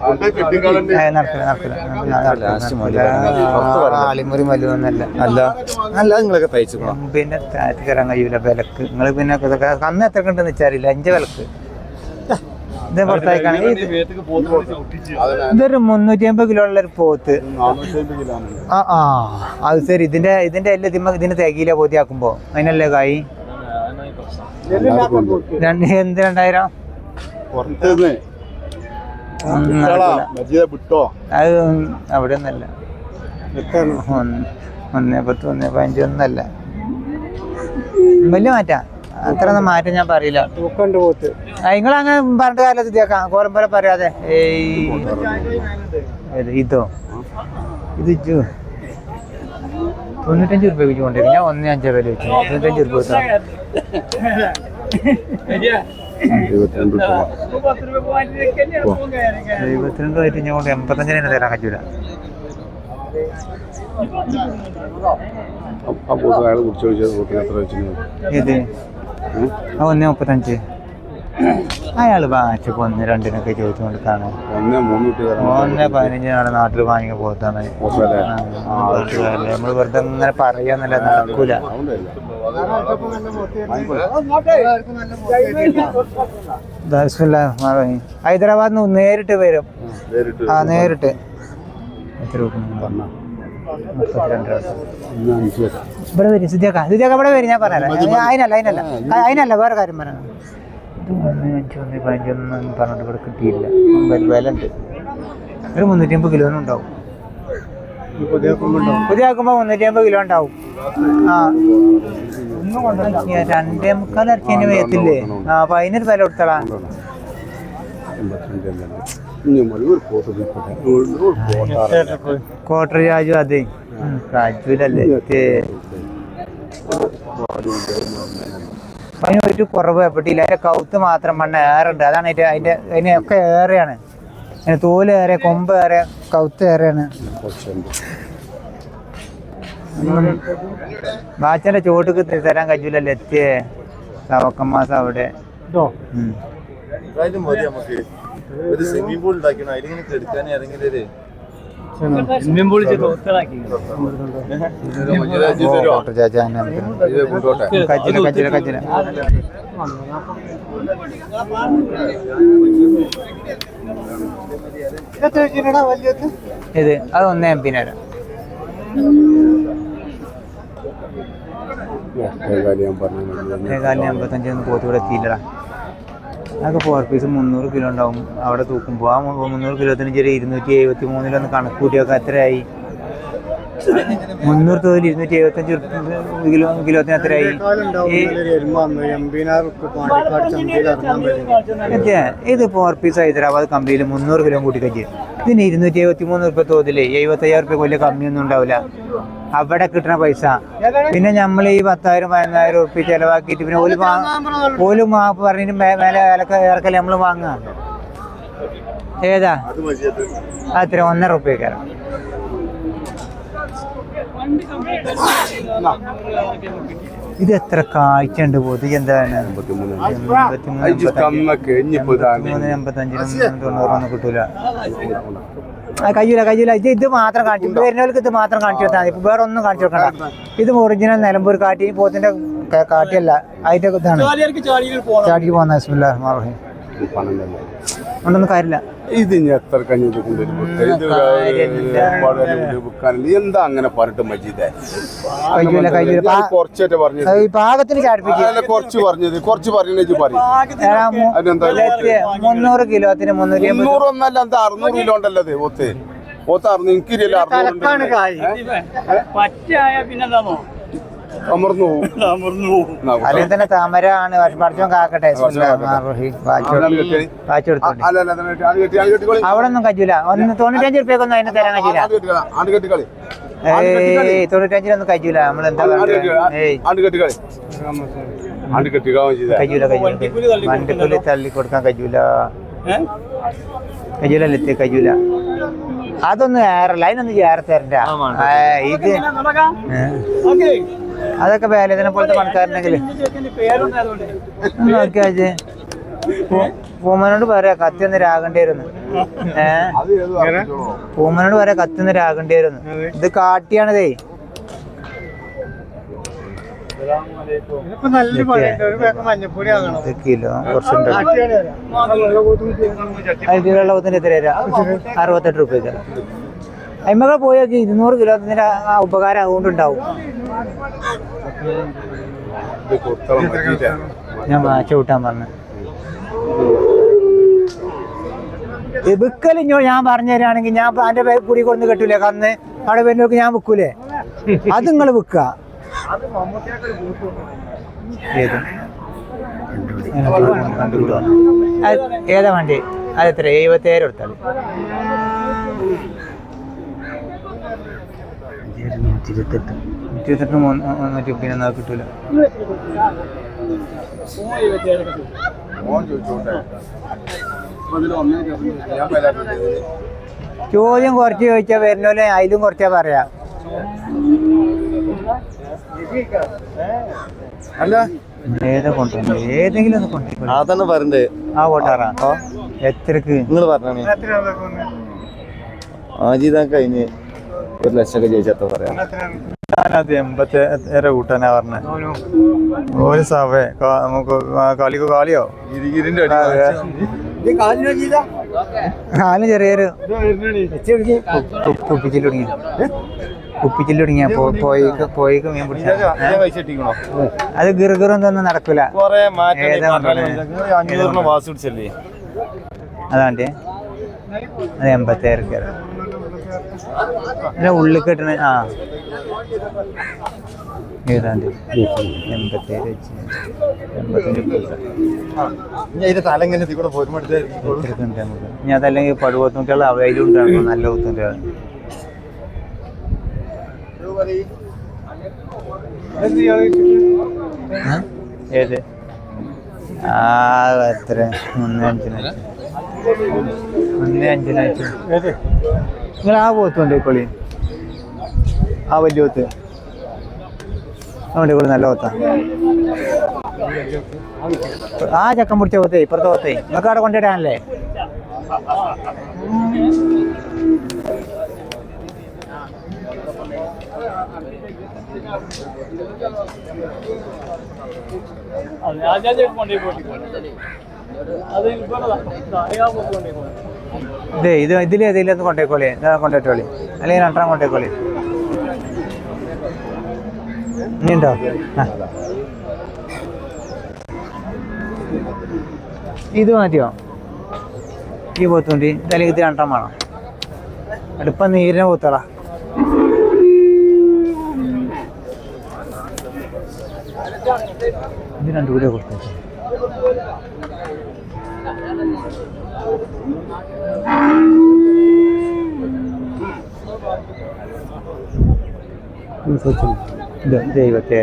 ഏ, മല്ലു എന്നല്ല അല്ല. അല്ല നിങ്ങളൊക്കെ തയ്ച്ചു പിന്നെ താറ്റ് കയറാൻ കഴിയൂല വിലക്ക്. നിങ്ങൾ പിന്നെ അന്ന് എത്ര കണ്ടെന്ന് വെച്ചാറില്ല അഞ്ച് വിലക്ക്. ഇത് പുറത്തേക്കാണെങ്കിൽ ഇതൊരു മുന്നൂറ്റി അമ്പത് കിലോ ഉള്ള ഒരു പോത്ത്. ആ ആ. അത് ശരി. ഇതിന്റെ ഇതിന്റെ എല്ലാം ഇതിമ്മ ഇതിന് തികയില്ല പോത്തിയാക്കുമ്പോ. അതിനല്ലേ കായി? രണ്ട് എന്ത് രണ്ടായിരം? പുറത്തുനിന്ന് ഉം, നടക്കൂല. വിട്ടോ? അത് അവിടെ ഒന്നല്ല. ഒന്ന് പത്ത് ഒന്നേ പതിനഞ്ച് ഒന്നല്ല. വലിയ മാറ്റാ. അത്ര ഒന്നും മാറ്റം ഞാൻ പറയില്ല. നിങ്ങൾ അങ്ങനെ പറഞ്ഞ കാലത്ത് ഇതേക്കാം കോലം പോലെ പറയാതെ. ഏയ്. ഇതോ? ഇത് തൊണ്ണൂറ്റഞ്ച് റുപ്യ വെച്ച് കൊണ്ടിരിക്കും ഞാൻ ഒന്നേ അഞ്ചേ വില വെച്ചു തൊണ്ണൂറ്റഞ്ച് റുപ്യ എഴുപത്തിരണ്ട് ആയിട്ട് ഞാൻ കൊണ്ട് എൺപത്തഞ്ചിന് തന്നെ തരാൻ പറ്റൂല. ആ പോത്ത് അയാൾ കുറിച്ച് ചോദിച്ചത് പോത്തിന് എത്ര വെച്ചു ഇത് ആ ഒന്നേ മുപ്പത്തഞ്ച്. അയാൾ വാങ്ങിച്ചപ്പോ ഒന്ന് രണ്ടിനൊക്കെ ചോദിച്ചു കൊടുക്കാണ് ഒന്നേ പതിനഞ്ചിനാണ് നാട്ടിൽ വാങ്ങി പോത്താണ്. നമ്മൾ നമ്മൾ വെറുതെ ഇങ്ങനെ പറയാന്നല്ല നടക്കൂല. ദാ ബിസ്മില്ലാ റഹ്മാൻ റഹീം. ഹൈദരാബാദിൽ നിന്ന് നേരിട്ട് വരും. ആ നേരിട്ട്. എത്ര ഇവിടെ വരും. സിദ്ധിയാക്ക സിദ്ധിയാക്ക ഇവിടെ വരും. ഞാൻ പറയാം അതിനല്ല അതിനല്ല. അതിനല്ല വേറെ കാര്യം പറയണം ഒന്ന് അഞ്ച് ഒന്ന് പതിനഞ്ചൊന്നും പറഞ്ഞിട്ട് ഇവിടെ കിട്ടിയില്ല വില ഉണ്ട് ഒരു മുന്നൂറ്റി അമ്പത് കിലോ ഉണ്ടാവും. പുതിയ മുന്നൂറ്റിയമ്പത് മുന്നൂറ്റി അമ്പത് കിലോ ഉണ്ടാവും. ആ. രണ്ടേ മുക്കാൽ ഇറക്കിന് വയത്തില്ലേ ആ അപ്പൊ അതിനൊരു വില കൊടുത്തടാ. കോട്ടർ രാജു അതെ. രാജുവിലല്ലേ അതിന് ഒരു കുറവ് എപ്പോട്ടില്ല അതിന്റെ കൗത്ത് മാത്രം മണ്ണ് ഏറുണ്ട്. അതാണ് അതിന്റെ അതിന്റെ അതിനൊക്കെ ഏറെയാണ്. അതിന് തോൽ ഏറെ കൊമ്പ് ഏറെ കൗത്ത് ഏറെയാണ് ബാച്ചന്റെ ചോട്ടുക്ക് തരാൻ കഴിയൂലല്ലേ എത്തിയേ. സവക്കം മാസം അവിടെ. ഒരു സ്വിമ്മിംഗ് പൂൾ ഉണ്ടാക്കണം അതിലിങ്ങനെ കെടുക്കാൻ ഏതെങ്കിലും ഒരു ഓ, ക്വാർട്ടർ ചാർജ് തന്നെ നമുക്ക്. കച്ചില കച്ചില കച്ചില. ഇത് അത് ഒന്നേ എം പി ഏകാലിന് എൺപത്തഞ്ചൊന്നും പോത്തുകൂടെ എത്തിയില്ലടാ. അതൊക്കെ ഫോർ പീസ് മുന്നൂറ് കിലോ ഉണ്ടാവും അവിടെ തൂക്കുമ്പോൾ ആ മുന്നൂറ് കിലോത്തിന് ചെറിയ ഇരുന്നൂറ്റി എഴുപത്തി മൂന്നിലൊന്ന് കണക്കൂട്ടിയൊക്കെ എത്രയായി? മുന്നൂറ് തോതിൽ ഇരുന്നൂറ്റി എഴുപത്തഞ്ച് കിലോ കിലോത്തിന് എത്തിയാ ഇത് ഫോർ പീസ് ഹൈദരാബാദ് കമ്പനിയിൽ മുന്നൂറ് കിലോ കൂട്ടി കഴിച്ച് ഇതിന് ഇരുന്നൂറ്റി എഴുപത്തി മൂന്ന് റുപ്യ തോതിൽ എഴുപത്തയ്യായിരം റുപ്യ വലിയ കമ്മിയൊന്നും ഉണ്ടാവില്ല. അവിടെ കിട്ടുന്ന പൈസ. പിന്നെ നമ്മൾ ഈ പത്തായിരം പതിനായിരം ഉറുപ്പി ചെലവാക്കിയിട്ട് പിന്നെ ഒരു ഒരു മാപ്പ് പറഞ്ഞിട്ട് മേലെ ഇറക്കൽ നമ്മൾ വാങ്ങുക ഏതാ? അത്ര ഒന്നര റുപ്യക്കാരം ഇത് എത്ര കാഴ്ച ഉണ്ട് പോത് എന്താണ്? മൂന്ന് എൺപത്തഞ്ചിനും തൊണ്ണൂറൊന്നും കിട്ടൂല. കഴിയൂല കഴിയൂല ഇത് ഇത് മാത്രം കാണിച്ചു വരുന്നവർക്ക് ഇത് മാത്രം കാണിച്ചു കൊടുത്താൽ മതി. വേറെ ഒന്നും കാണിച്ചു കൊടുക്കണ്ട. ഇത് ഒറിജിനൽ നിലമ്പൂർ കാട്ടി പോത്തിന്റെ കാട്ടിയല്ല. അതിന്റെ ഇതാണ്. ചാടിക്ക് പോകുന്ന കൊണ്ടൊന്നും കാര്യമില്ല. ഇത് ഇനി എത്ര കൊണ്ടുവരും? വിൽക്കാനില്ല എന്താ അങ്ങനെ പറഞ്ഞിട്ട് മജീദേ? കഴിയൂല കഴിയൂല കുറച്ചേറ്റ് പറഞ്ഞത് ഈ പാകത്തിന് ചാടിപ്പിക്കുക കുറച്ച് പറഞ്ഞത് കുറച്ച് പറഞ്ഞു പറയും. മുന്നൂറ് കിലോത്തിന് അമ്പത് മുന്നൂറൊന്നല്ല എന്താ അറുന്നൂറ് കിലോ ഉണ്ടല്ലോ ഇത് ഒത്ത് ഒത്ത് അറുന്നൂറ് പറ്റായ പിന്നെന്താണോ അമർന്നു പോകും എന്നാ, അല്ലെങ്കിൽ തന്നെ താമര ആണ്. പഠിച്ചോൻ കാക്കട്ടെ. ബിസ്മില്ലാ റഹ്മാൻ റഹീം വായിച്ചു അത് കെട്ടി. വായിച്ചു കൊടുത്തോണ്ട്. അല്ല അല്ല അത് കെട്ടി, അത് കെട്ടി, അത് കെട്ടിക്കോളി. അവിടെ ഒന്നും തൊണ്ണൂറ്റഞ്ച് റുപ്യക്കൊന്നും അതിന് തരാൻ. ഏയ് തൊണ്ണൂറ്റഞ്ചിനൊന്നും. കഴിയൂല കഴിയൂല വണ്ടിക്കുള്ളിൽ തള്ളി കൊടുക്കാൻ കഴിയൂല കഴിയൂല ലെത്തി അതൊന്നും ഏറല്ല. അതിനൊന്നും ഏറെ തരണ്ട ആ, ഇത്. അതൊക്കെ വേലേതനെ പോലത്തെ പണക്കാരനെങ്കിൽ. പേരുണ്ടായതുകൊണ്ട് നോക്കിയാ പൂമനോട് പറയാ കത്തി ഒന്ന് രാഗേണ്ടി വരുന്നു. ഏ? അത് ഏത് വർക്കിച്ചോളോ? പൂമനോട് പറയാ കത്തി ഒന്ന് രാഗേണ്ടി വരുന്നു. ഇത് കാട്ടിയാണതേ. ഇത് കിലോ കുറച്ചുണ്ട്. തരാം അറുപത്തെട്ട് റുപ്യക്ക് അമ്മകൾ പോയൊക്കെ ഇരുന്നൂറ് കിലോ ഇതിന് ആ ഉപകാരം അതുകൊണ്ടുണ്ടാവും. ഞാൻ വാച്ച് കൂട്ടാൻ പറഞ്ഞു. വിക്കലിഞ്ഞോ ഞാൻ പറഞ്ഞു തരാണെങ്കിൽ ഞാൻ പേ- കുടി കൊണ്ട് കെട്ടൂലേ? കന്ന് അവിടെ വരുന്നവർക്ക് ഞാൻ വിൽക്കൂലേ അത് നിങ്ങൾ വിൽക്ക ഏതാ? അത് അതെത്ര വണ്ടി അത് ഇരുപത്തെട്ട്. മുന്നൂറ്റി പിന്നെ കിട്ടൂല. ചോദ്യം കുറച്ച് ചോദിച്ചാ വരുന്നോലെ അതിലും കുറച്ചാ പറയാ. അല്ല. ഏതാ കൊണ്ടുവന്നു ഏതെങ്കിലും ഒന്ന് കൊണ്ടുപോയി അതാണ് പറയണ്ടേ ആ വോട്ടാറാ എത്രക്ക്? നിങ്ങൾ പറഞ്ഞേ അതിന് ഒരു ലക്ഷമൊക്കെ ജയിച്ചത്ര പറയാം? ഞാനത് എൺപത്തേറെ കൂട്ടാനാ പറഞ്ഞത് ഒരു സഭ നമുക്ക് കാലിക്ക് കാലിയോ? കാലിന് ചെറിയൊരു കുപ്പിച്ചിൽ തുടങ്ങി. കുപ്പിച്ചിൽ തുടങ്ങിയ പോയിക്ക് പോയിക്ക് മീൻ പിടിച്ചോ. അത് ഗിറുഗിറൊന്നും നടക്കൂല. അതാണ്ടേ അത് എൺപത്തേഴ് പിന്നെ ഉള്ളിൽ കെട്ടണ ആ. ഏതാണ്ട് എൺപത്തേഴ് വെച്ച് എൺപത്തഞ്ച് പൈസ അതിന്റെ തല ഇങ്ങനെ ഇതിൽ കൂടെ പോരുമ്പോ എടുത്തായിരിക്കും. എത്രയൊക്കെ ഉണ്ട് നമുക്ക്. ഇനി അതല്ലെങ്കിൽ പടുവത്തുകുട്ടികൾ അവയിലും ഉണ്ടാകും. നല്ല കുത്തുകുട്ടികൾ ഏത്? ആ എത്ര? ഒന്ന് അഞ്ചിനയച്ചു ഒന്ന് അഞ്ചിനയച്ചു നിങ്ങൾ ആ പോത്തുണ്ട് ഇപ്പോളി ആ വലിയ പോത്ത്. അതുകൊണ്ട് കൂടെ നല്ല പോത്താ. ആ ചക്കം പിടിച്ച പോത്തേ ഇപ്പുറത്തെ പോത്തേ. നിങ്ങൾക്ക് അവിടെ കൊണ്ടിടാനല്ലേ ഇതേ ഇത് ഇതിൽ ഏതെങ്കിലും കൊണ്ടേക്കോളി. കൊണ്ടേറ്റോളി അല്ലെങ്കിൽ രണ്ടെണ്ണം കൊണ്ടേക്കോളി. ഇനിയുണ്ടോ ഇത് മതിയോ ഈ പോത്തുണ്ടി അല്ലെങ്കിൽ ഇത് രണ്ടെണ്ണം വേണം. അടുപ്പം നീരിനെ പോത്തടാ ഇത് രണ്ടു കൂടെ കൊടുത്തു. ഇത് ദൈവത്തെ